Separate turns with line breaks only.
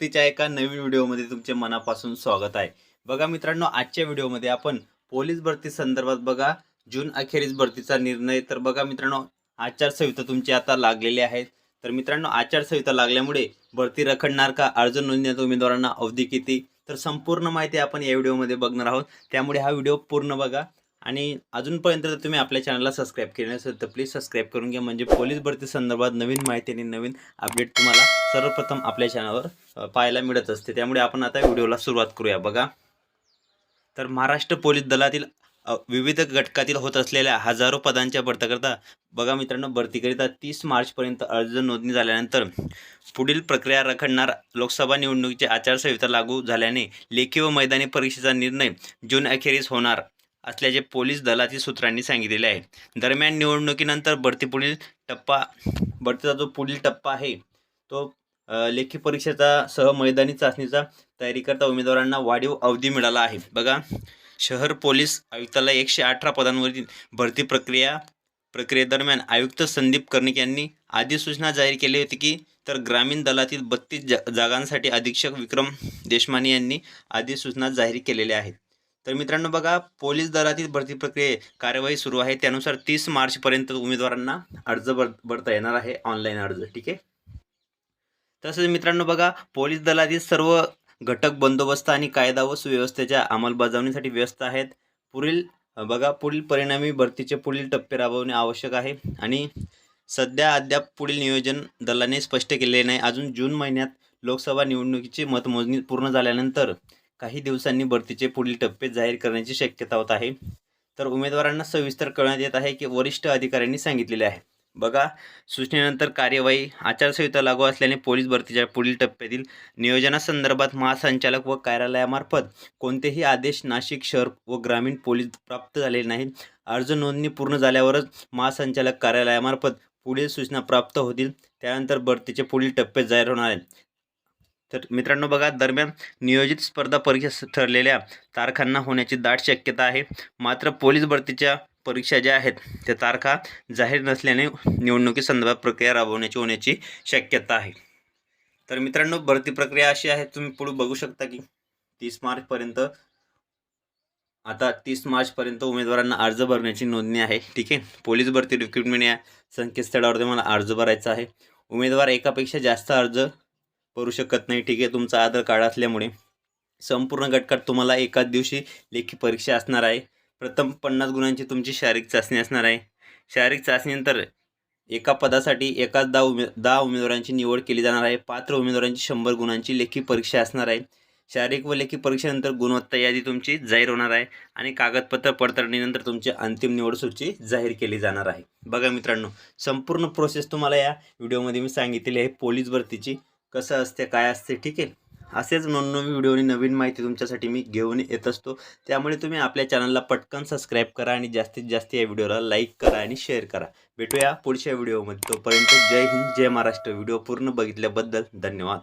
तिच्या एका नवीन व्हिडिओमध्ये तुमचे मनापासून स्वागत आहे. बघा मित्रांनो आजच्या व्हिडिओमध्ये आपण पोलीस भरती संदर्भात बघा जून अखेरीस भरतीचा निर्णय. तर बघा मित्रांनो आचारसंहिता तुमची आता लागलेली आहे. तर मित्रांनो आचारसंहिता लागल्यामुळे भरती रखडणार का? अर्ज नोंदण्यात उमेदवारांना अवधी किती? तर संपूर्ण माहिती आपण या व्हिडिओमध्ये बघणार आहोत. त्यामुळे हा व्हिडिओ पूर्ण बघा. आणि अजूनपर्यंत जर तुम्ही आपल्या चॅनलला सबस्क्राईब केले नसेल तर प्लीज सबस्क्राईब करून घ्या. म्हणजे पोलीस भरती संदर्भात नवीन माहिती आणि नवीन अपडेट तुम्हाला सर्वप्रथम आपल्या चॅनलवर पाहायला मिळत असते. त्यामुळे आपण आता व्हिडिओला सुरुवात करूया. बघा. तर महाराष्ट्र पोलीस दलातील विविध घटकातील होत असलेल्या हजारो पदांच्या भरतीकरता बघा मित्रांनो भरतीकरिता तीस मार्चपर्यंत अर्ज नोंदणी झाल्यानंतर पुढील प्रक्रिया रखडणार लोकसभा निवडणुकीची आचारसंहिता लागू झाल्याने लेखी व मैदानी परीक्षेचा निर्णय जून अखेरीस होणार. असल्याचे पोलीस दलातील सूत्रांनी सांगितलेले आहे. दरम्यान निवडणुकीनंतर भरती पुढील टप्पा भरतीचा जो पुढील टप्पा आहे तो लेखी परीक्षेचा सह मैदानी चाचणीचा तयारीकरता उमेदवारांना वाढीव अवधी मिळाला आहे. बघा शहर पोलीस आयुक्ताला एकशे अठरा पदांवरील भरती प्रक्रिया प्रक्रियेदरम्यान आयुक्त संदीप कर्णिक यांनी अधिसूचना जाहीर केली होती की तर ग्रामीण दलातील बत्तीस जा जागांसाठी अधीक्षक विक्रम देशमाने यांनी अधिसूचना जाहीर केलेल्या आहेत तर मित्रांनो बघा पोलीस दलातील भरती प्रक्रिये कार्यवाही सुरू आहे. त्यानुसार तीस मार्चपर्यंत उमेदवारांना अर्ज भर भरता येणार आहे. ऑनलाईन अर्ज ठीक आहे? तसेच मित्रांनो बघा पोलीस दलातील सर्व घटक बंदोबस्त आणि कायदा व सुव्यवस्थेच्या अंमलबजावणीसाठी व्यस्त आहेत. पुढील बघा पुढील परिणामी भरतीचे पुढील टप्पे राबवणे आवश्यक आहे. आणि सध्या अद्याप पुढील नियोजन दलाने स्पष्ट केले नाही. अजून जून महिन्यात लोकसभा निवडणुकीची मतमोजणी पूर्ण झाल्यानंतर काही दिवसांनी भरतीचे पुढील टप्पे जाहीर करण्याची शक्यता होत आहे. तर उमेदवारांना सविस्तर कळण्यात येत आहे की वरिष्ठ अधिकाऱ्यांनी सांगितलेले आहे. बघा सूचनेनंतर कार्यवाही आचारसंहिता लागू असल्याने पोलीस भरतीच्या पुढील टप्प्यातील नियोजनासंदर्भात महासंचालक व कार्यालयामार्फत कोणतेही आदेश नाशिक शहर व ग्रामीण पोलीस प्राप्त झालेले नाहीत. अर्ज नोंदणी पूर्ण झाल्यावरच महासंचालक कार्यालयामार्फत पुढील सूचना प्राप्त होतील. त्यानंतर भरतीचे पुढील टप्पे जाहीर होणार आहेत. तर मित्रांनो बघा दरम्यान नियोजित स्पर्धा परीक्षा ठरलेल्या तारखांना होण्याची दाट शक्यता आहे. मात्र पोलीस भरतीच्या परीक्षा ज्या आहेत त्या तारखा जाहीर नसल्याने निवडणुकीसंदर्भात प्रक्रिया राबवण्याची होण्याची शक्यता आहे. तर मित्रांनो भरती प्रक्रिया अशी आहे तुम्ही पुढे बघू शकता की तीस मार्चपर्यंत आता तीस मार्चपर्यंत उमेदवारांना अर्ज भरण्याची नोंदणी आहे. ठीक आहे? पोलीस भरती रिक्रुटमेंट या संकेतस्थळावर तुम्हाला अर्ज भरायचा आहे. उमेदवार एकापेक्षा जास्त अर्ज करू शकत नाही. ठीक आहे तुमचा आधार कार्ड असल्यामुळे. संपूर्ण गटकात तुम्हाला एकाच दिवशी लेखी परीक्षा असणार आहे. प्रथम पन्नास गुणांची तुमची शारीरिक चाचणी असणार आहे. शारीरिक चाचणीनंतर एका पदासाठी एकाच दहा उमे दहा उमेदवारांची निवड केली जाणार आहे. पात्र उमेदवारांची शंभर गुणांची लेखी परीक्षा असणार आहे. शारीरिक व लेखी परीक्षेनंतर गुणवत्ता यादी तुमची जाहीर होणार आहे आणि कागदपत्र पडताळणीनंतर तुमची अंतिम निवड सूची जाहीर केली जाणार आहे. बघा मित्रांनो संपूर्ण प्रोसेस तुम्हाला या व्हिडिओमध्ये मी सांगितलेली आहे. पोलीस भरतीची कसं असते काय असते ठीक आहे? असेच नवनवीन व्हिडिओ आणि नवीन माहिती तुमच्यासाठी मी घेऊन येत असतो. त्यामुळे तुम्ही आपल्या चॅनलला पटकन सबस्क्राईब करा आणि जास्तीत जास्त या व्हिडिओला लाईक करा आणि शेअर करा. भेटूया पुढच्या व्हिडिओमध्ये तोपर्यंत जय हिंद जय महाराष्ट्र. व्हिडिओ पूर्ण बघितल्याबद्दल धन्यवाद.